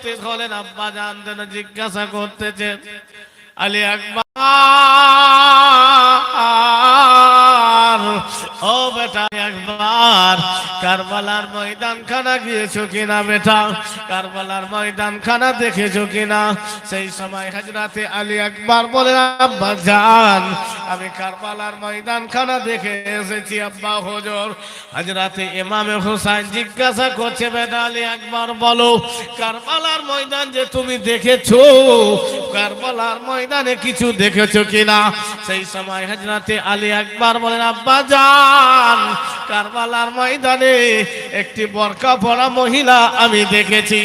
উপস্থিত হলেন আব্বা জানতেন জিজ্ঞাসা করতেছেন আলী আকবর। ও বেটা, একবার কারবালার ময়দান খানা গিয়েছো কিনা বেটা? কারবালার ময়দান খানা দেখেছ কিনা? সেই সময় হাজরাতে আলী একবার বলে, আব্বা যান, আমি কারবালার ময়দান খানা দেখে এসেছি, আব্বা হজর। হাজরাতে ইমামে হুসাইন জিজ্ঞাসা করছে, বেটা আলী একবার বলো, কারবালার ময়দান যে তুমি দেখেছ কারবালার ময়দানে কিছু দেখেছ কিনা? সেই সময় হাজরাতে আলী একবার বলেন, আব্বা যান কারবালার ময়দানে একটি বরকা পরা মহিলা আমি দেখেছি।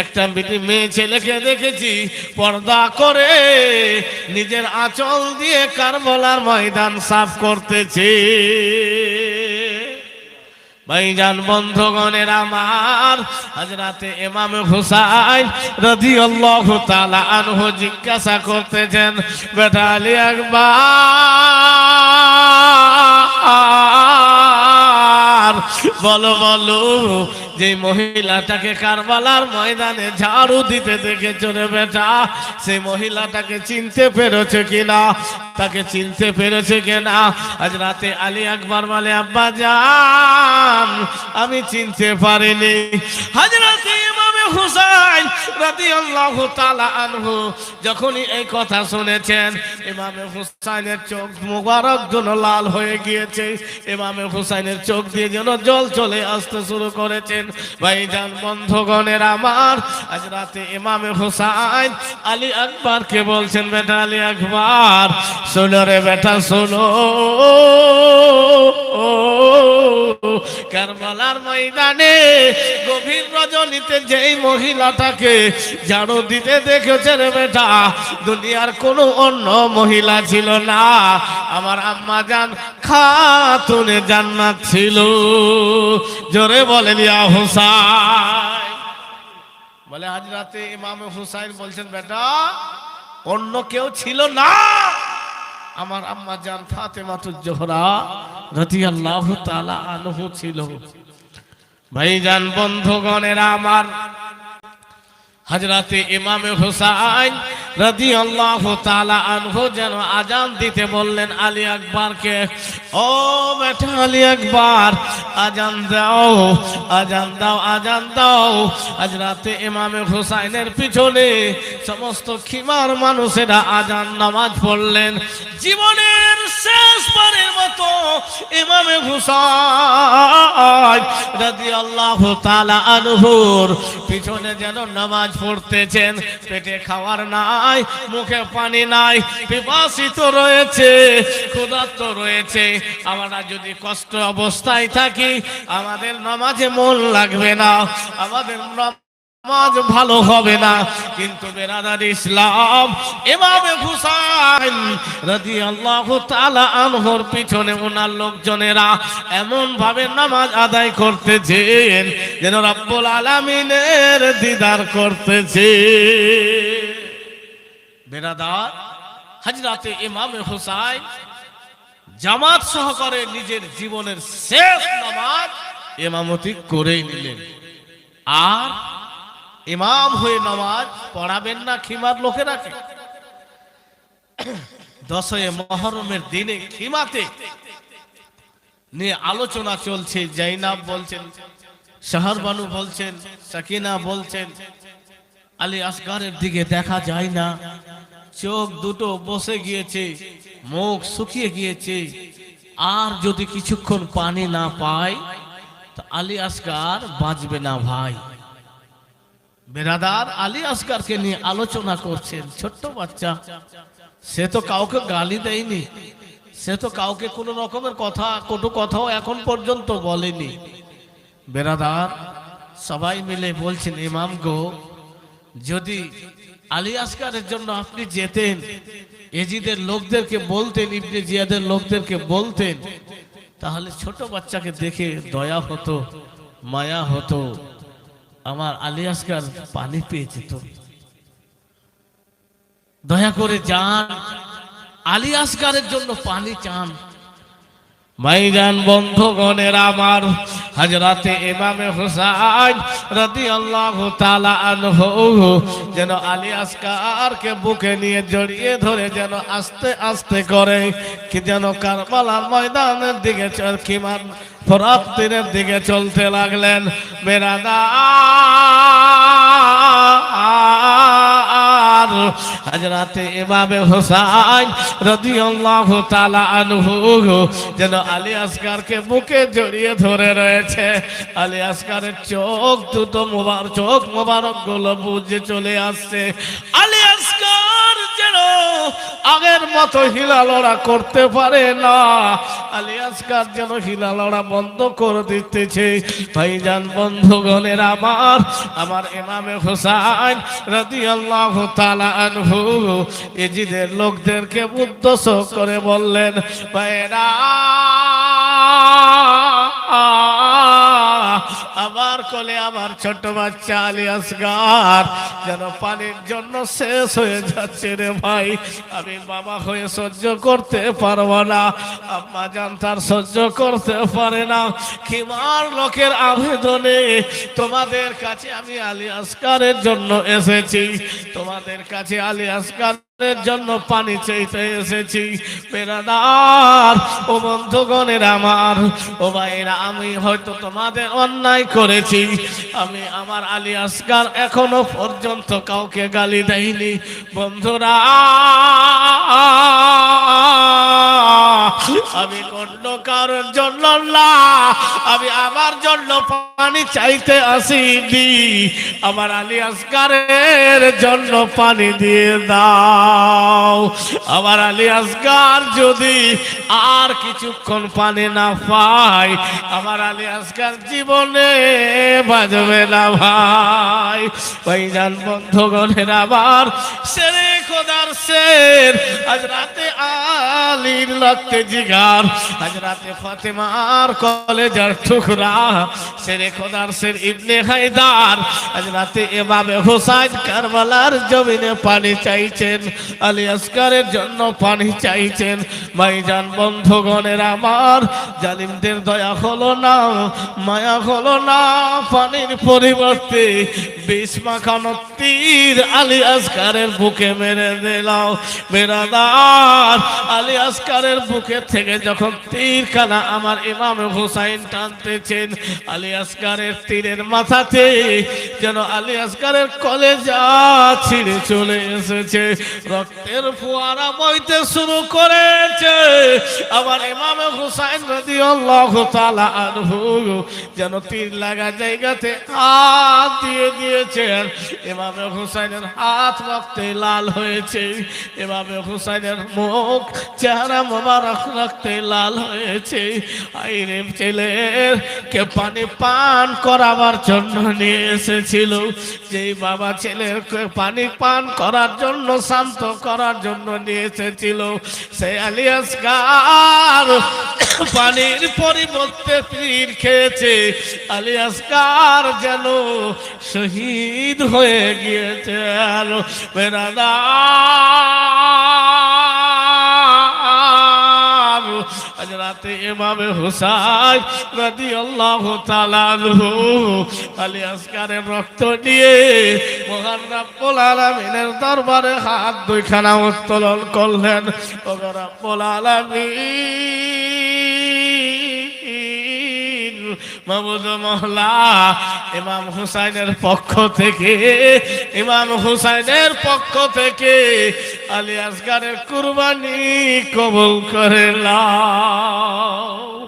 একটা মেয়ে ছেলেকে দেখেছি, পর্দা করে নিজের আঁচল দিয়ে কারবালার ময়দান সাফ করতেছে। ভাইজান বন্ধগণের আমার হাজরাতে ইমাম হুসাইন রাদিয়াল্লাহু তাআলা আনহু জিজ্ঞাসা করতেছেন বেটা আলী আকবার বলো বলো, যে মহিলাটাকে কারবালার ময়দানে ঝাড়ু দিতে দেখে চলে বেটা? সেই মহিলাটাকে চিনতে পেরেছে কিনা? তাকে চিনতে পেরেছে কিনা? আজ রাতে আলী আকবর বলে, আব্বা যান আমি চিনতে পারিনি। ইমামে হুসাইন রাদিয়াল্লাহু তাআলা আনহু যখনই এই কথা শুনেছেন, ইমামে হুসাইনের চোখ মুবারক যেন লাল হয়ে গিয়েছে, ইমামে হুসাইনের চোখ দিয়ে যেন জল চলে আসতে শুরু করেছেন। ভাইজান, বন্ধগণের আমার, আজ রাতে ইমামে হুসাইন আলী আকবরকে বলছেন, বেটা আলী আকবর, শোনো রে বেটা, শোনো। কারবালার ময়দানে গভীর রজনীতে যেই মহিলাটাকে ঝাড়ু দিতে দেখেছে রে বেটা, দুনিয়ার কোনো অন্য মহিলা ছিল না। আমার আম্মা জান খাতুনে জান্নাত ছিল। জোরে বলেন, ইয়া হুসাইন। বলে আজ রাতে ইমাম হুসাইন বলছেন, বেটা, অন্য কেউ ছিল না। আমার আম্মা জান ফাতেমাতুজ জোহরা রাদিয়াল্লাহু তাআলা আনহু ছিল। ভাইজান বন্ধুগণেরা আমার হজরতে ইমামে হুসাইন রাদিয়াল্লাহু তাআলা আনহু যেন আজান দিতে বললেন, আলী আকবরকে, ও বেটা আলী আকবর, আজান দাও আজান দাও আজান দাও। আজ রাতে ইমামে হুসাইনের পিছনে সমস্ত খিমার মানুষেরা আজান নামাজ পড়লেন। জীবনের শেষ বারের মতো ইমামে হুসাইন রাদিয়াল্লাহু তাআলা আনহুর পিছনে যেন নামাজ পড়তেছেন, পেটে খাওয়ার নাই, মুখে পানি নাই, পিপাসিত রয়েছে, ক্ষুধার্ত রয়েছে। আমরা যদি কষ্ট অবস্থায় থাকি, আমাদের নামাজে মন লাগবে না, আমাদের নামাজ ভালো হবে না। কিন্তু বেরাদার ইসলাম এভাবে হুসাইন রাদিয়াল্লাহু তালা আনহুর পিছনে ওনার লোকজনেরা এমন ভাবে নামাজ আদায় করতেছেন যেন রব্বুল আলামিনের দিদার করতেছে। বেরাদার হাজরাতে ইমামে হুসাইন জামাত সহকারে নিজের জীবনের শেষ নামাজ এমামতি করে নিলেন। আর ইমাম হয়ে নামাজ পড়াবেন না, খিমার লোকেরাকে দশই মহরমের দিনে খিমাতে নিয়ে আলোচনা চলছে জাইনাব বলছেন, শাহরবানু বলছেন, সাকিনা বলছেন, আলী আসগারের দিকে দেখা যায় না। চোখ দুটো বসে গিয়েছে, মুখ শুকিয়ে গিয়েছে। আর যদি কিছুক্ষণ পানি না পায়, তো আলী আসগার বাঁচবে না ভাই। বেরাদার আলী আসগারকে নিয়ে আলোচনা করছেন, ছোট্ট বাচ্চা। সে তো কাউকে গালি দেয়নি। সে তো কাউকে কোনো রকমের কথা কোনো কথাও এখন পর্যন্ত বলেনি। বেরাদার সবাই মিলে বলছেন, ইমাম গো, যদি আলী আসকারের জন্য আপনি যেতেন, এজিদের লোকদেরকে বলতেন, ইবনে জিয়াদের লোকদেরকে বলতেন, তাহলে ছোট বাচ্চাকে দেখে দয়া হতো, মায়া হতো। আমার আলী আসকার পানি পেয়েছে তো। দয়া করে যান। আলী আসকারের জন্য পানি চান। ভাইজান বন্ধুগণের আমার হাজরাতে ইমামে হুসাইন তাআলা আনহু, যেন আলী আসকারকে বুকে নিয়ে জড়িয়ে ধরে যেন আস্তে আস্তে করে, কি যেন কারবালার ময়দানের দিকে কিমান ফরাত তীরের দিকে চলতে লাগলেন। বেরাদার হাজরাতে ইমামে হুসাইন রাদিয়াল্লাহু তাআলা আনহু যেন আলী আসগারকে বুকে জড়িয়ে ধরে রয়েছে। আলী আসগারের চোখ দুটো মোবার, চোখ মোবারকগুলো বুঝে চলে আসছে। আলী আসগার যেন আগের মতো হিলালড়া করতে পারে না। আলী আসগার যেন হিলালড়া বন্ধ করে দিতেছে। ভাইজান, বন্ধুগণের আমার আমার ইমামে হুসাইন রাদিয়াল্লাহু তাআলা আনহু, এজিদের লোকদেরকে উদ্দেশ্য করে বললেন ভাইরা আমার কোলে আমার ছোট বাচ্চা আলী আসগার যেন পানির জন্য শেষ হয়ে যাচ্ছে রে ভাই। আমি বাবা হয়ে সহ্য করতে পারব না, আম্মা জান তার সহ্য করতে পারে না। কিমার লোকের আবেদনে তোমাদের কাছে আমি আলী আসকারের জন্য এসেছি। তোমাদের কাছে আলী আসকার এর জন্য পানি চাইতে এসেছি। বেড়াদার, ও বন্ধুগণের আমার, ও ভাইরা আমি হয়তো তোমাদের অন্যায় করেছি। আমি আমার আলী আসগার এখনও পর্যন্ত কাউকে গালি দেয়নি বন্ধুরা আমি অন্য কারোর জন্য আমি আমার জন্য পানি চাইতে আসিনি। আমার আলী আসকারের জন্য পানি দিয়ে দাও। আমার আলী আসগার যদি আর কিছুক্ষণ পানি না পায়, আমার আলী আসগার জীবনে বাজবে না ভাই। ওই যান বন্ধুগণের আবার সেরে খোদার সের। আজ রাতে আলীর লাগতে জিগার আজ রাতে ফাতেমার কলেজার টুকরা সেরে খোদার শের ইবনে হায়দার। আজ রাতে এভাবে হোসাইন কারবালার জমিনে পানি চাইছেন, আলী আসকারের জন্য পানি চাইছেন। ভাইজান, বন্ধুগণের আমার, জালিমদের দয়া হলো না, মায়া হলো না, পানির পরিবর্তে বিষ মাখানো তীর আলী আসকারের বুকে মেরে দিলাম। বেরাদার, আলী আসকারের বুকে থেকে যখন তীর খানা আমার ইমাম হুসাইন টানতেছেন, আলী আসকারের তীরের মাথাতে যেন আলী আসকারের কলেজা ছিঁড়ে চলে এসেছে। রক্তের ফোয়ারা বইতে শুরু করেছে। আমার ইমাম হুসাইন রাদিয়াল্লাহু তাআলা আনহু যেন তীর লাগা জায়গাতে হাত দিয়ে দিয়েছেন। ইমাম হুসাইনের হাত রক্তে লাল হয়েছে। ইমাম হুসাইনের মুখ চেহারা মোবারক রক্তে লাল হয়েছে। আইরে ছেলের কে পানি পান করাবার জন্য নিয়ে এসেছিল। যেই বাবা ছেলের পানি পান করার জন্য, শান্ত করার জন্য নিয়ে এসেছিল। সে আলিয়াসকার পানির পরিবর্তে পীর খেয়েছে। আলিয়াসকার যেন শহীদ হয়ে গিয়েছে আর বেড়াদার আজ রাতে ইমামে হুসাইন রাদিয়াল্লাহু তাআলা আনহু আলী আসকারের রক্ত নিয়ে মহান রাব্বুল আলামিনের দরবারে হাত দুইখানা উত্তোলন করলেন। ও রাব্বুল আলামিন মহলা, ইমাম হুসাইনের পক্ষ থেকে, ইমাম হুসাইনের পক্ষ থেকে আলী আসগারের কুরবানি কবুল করে লাও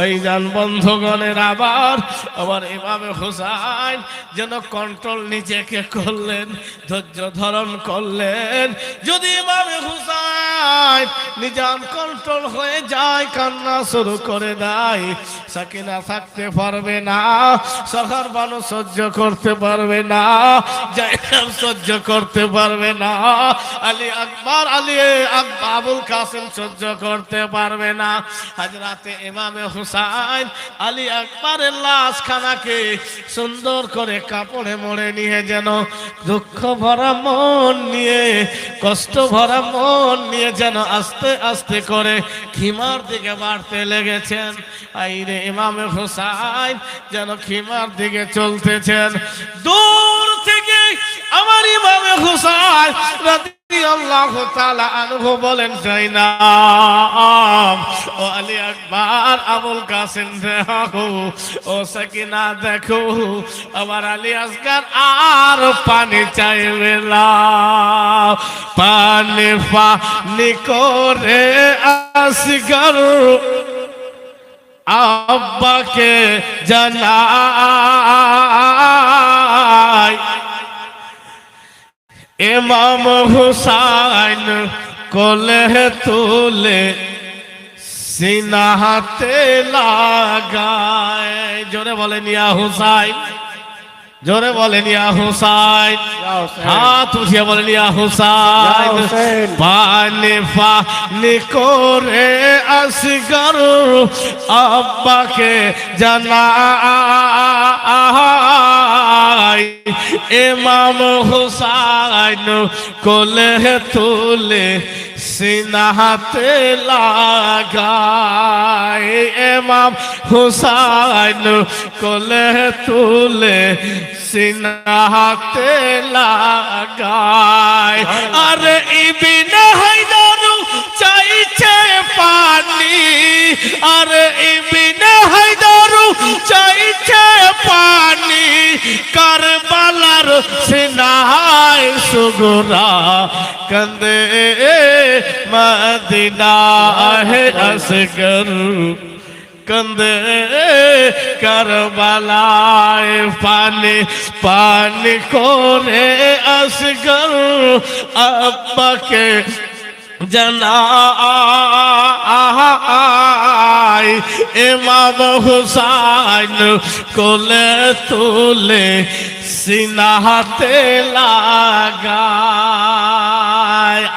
ওই যান বন্ধুগণের আবার আবার ইমামে হুসাইন যেন কন্ট্রোল নিজেকে করলেন, ধৈর্য ধারণ করলেন। যদি ইমামে হুসাইন নিজাম কন্ট্রোল হয়ে যায়, কান্না শুরু করে দেয়, সাকিনা থাকতে পারবে না সখার মানুষ সহ্য করতে পারবে না জায়গাম সহ্য করতে পারবে না, আলী আকবর, আলী আবুল কাসিম সহ্য করতে পারবে না আজ রাতে ইমামে হুসাইন আলী আকবরের লাশ খানাকে সুন্দর করে কাপড়ে মোড়ে নিয়ে যেন দুঃখ ভরা মন নিয়ে, কষ্ট ভরা মন নিয়ে যেন আস্তে আস্তে করে খিমার দিকে বাড়তে লেগেছেন। আইরে ইমামে হুসাইন যেন খিমার দিকে চলতেছেন। দূর থেকে আমার ইমামে হুসাইন বলেন আকবার, আবুল ও আমার আর পানি চাইবে না। পানি পানি করে আসগার আব্বাকে জানাই ইমাম হুসাইন কোলে তুলে সিনাহাতে লাগায়। জোরে বলেন ইয়া হুসাইন। জোরে বলেন ইয়া হুসাইন। হাত উঠিয়ে বলেন ইয়া হুসাইন। পানি পানি করে আসগর আব্বাকে জানাই ইমাম হুসাইন কোলে তুলে সিনাহাতে লাগাই ইমাম হুসাইন কোলে তুলে সিনাহাতে লাগাই আরে ইবিন হায়দারু চাইছে পানি। আরে ইবিন হায়দারু চাইছে পানি। কারবালার সিনাহায় সুগরা কন্দে মদিনা হে আসগর কন্দে করবালায় পানি পানি করে আসগর আব্বাকে জানাই ইমাম হুসাইন কোলে তুলে সিনাহাতে লাগায়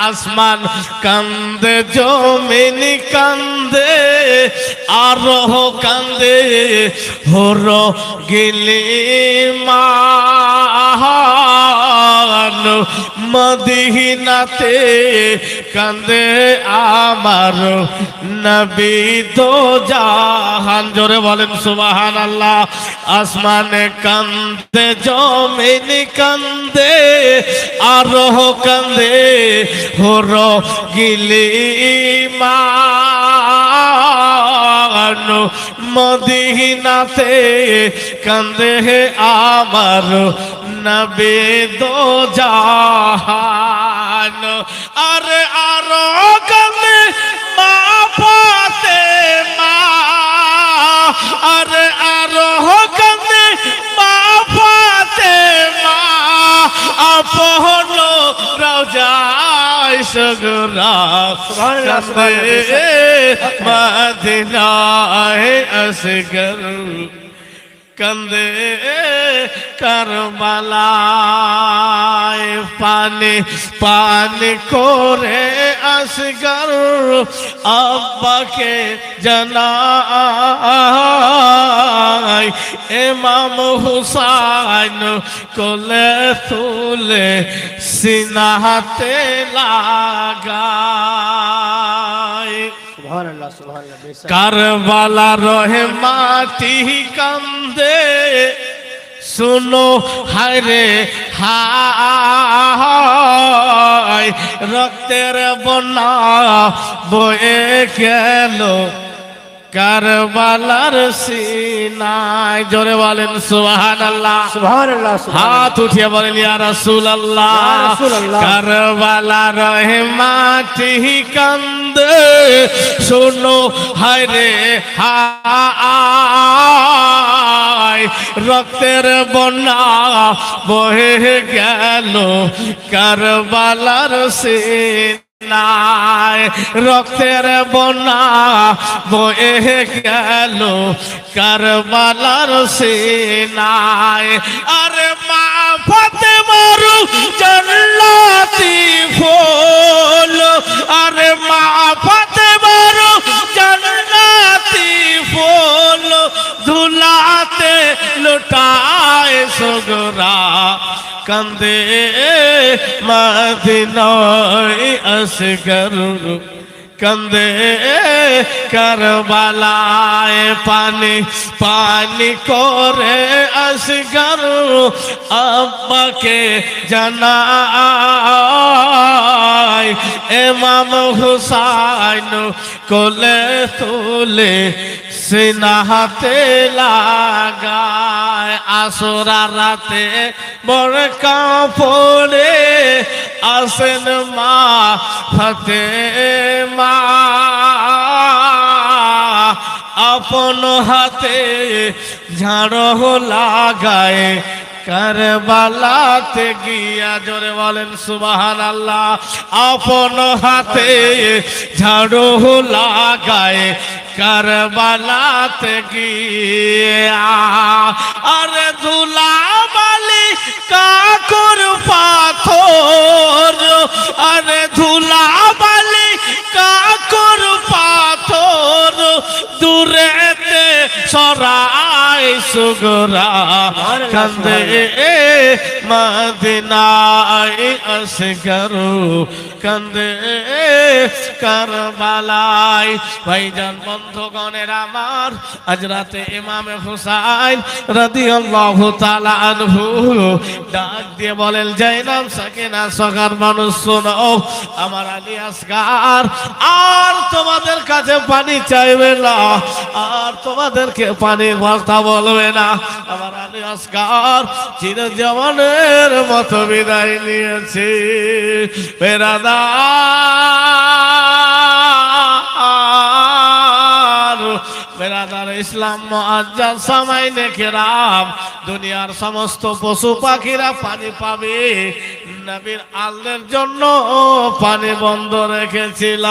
আসমান কান্দে জমিন কান্দে আরহ কান্দে, হর গিলি মান কান্দে আমার নবী তো জাহান। জোরে বলেন সুবাহান আল্লাহ আসমানে কান্দে, জমিন কান্দে, আরহ কান্দে, হর গিলি মান মদিনাতে কান্দে আমার নবে দো জাহান সগরা কান্দে মদিনায় আসগর কন্দে করবালায় পানি পানি করে আসগর আব্বাকে জানাই ইমাম হুসাইন কোলে তুলে সিনাহাতে লাগায় কারবালা রহে মাটি কান্দে শুনো হরে হায় রক্তের বনা বয়ে গেল। কারবালার সিনায়। জোরে বলেন সুবহানাল্লাহ। সুবহানাল্লাহ হাত উঠিয়ে বলেন ইয়া রাসূলুল্লাহ। কারবালা রহে মাটি কান্দে। শোনো হায় রে হায়। রক্তের বন্যা বহে গেল। কারবালার সিনায়। রক্তের বন্যা বয়ে গেল, কারবালার সিনায়। আরে মা ফাতে মারু জান্নাতি ফুল। আরে মা ফাতে মারু জান্নাতি ফুল। ধুলাতে লুটায় সগরা কান্দে মদিনায় আসগর। কান্দে করবালায় পানি পানি করে আসগর। আব্বাকে জানাই এমাম হুসাইন কোলে তুলে সিনাহাতে লাগায় আসরা রাতে বড় কাপড়ে আসেন মা হাতে মা আপন হাতে ঝাড়ো লাগায় কারবালাতে গিয়া জোরে বলেন সুবাহান আল্লাহ আপন হাতে ঝাড়ু লাগায় কারবালাতে গিয়া। আরে ধুলা বালি কাকর পাথর, আরে ধুলা সুগরা কান্দে মদিনায় আসগরু কান্দে কারবালায়। ভাইজান বন্ধুগণের আমার আজ রাতে ইমামে হুসাইন রাদিয়াল্লাহু তাআলা আনহু ডাক দিয়ে বলেন জাইনাব সাকিনা সগার মানুষ শোনো আমার আলী আসগার আর তোমাদের কাছে পানি চাইবে না আর তোমাদেরকে পানির কথা বলবে না। আমার আলী আসগার চির জমানের মতো বিদায় নিয়েছে। বেরাদার বেরাদার ইসলাম মুআজ্জাজ সামাইনে কেরাম দুনিয়ার সমস্ত পশু পাখিরা পানি পাবে। নবীর আল্লের জন্য পানি বন্ধ রেখেছিল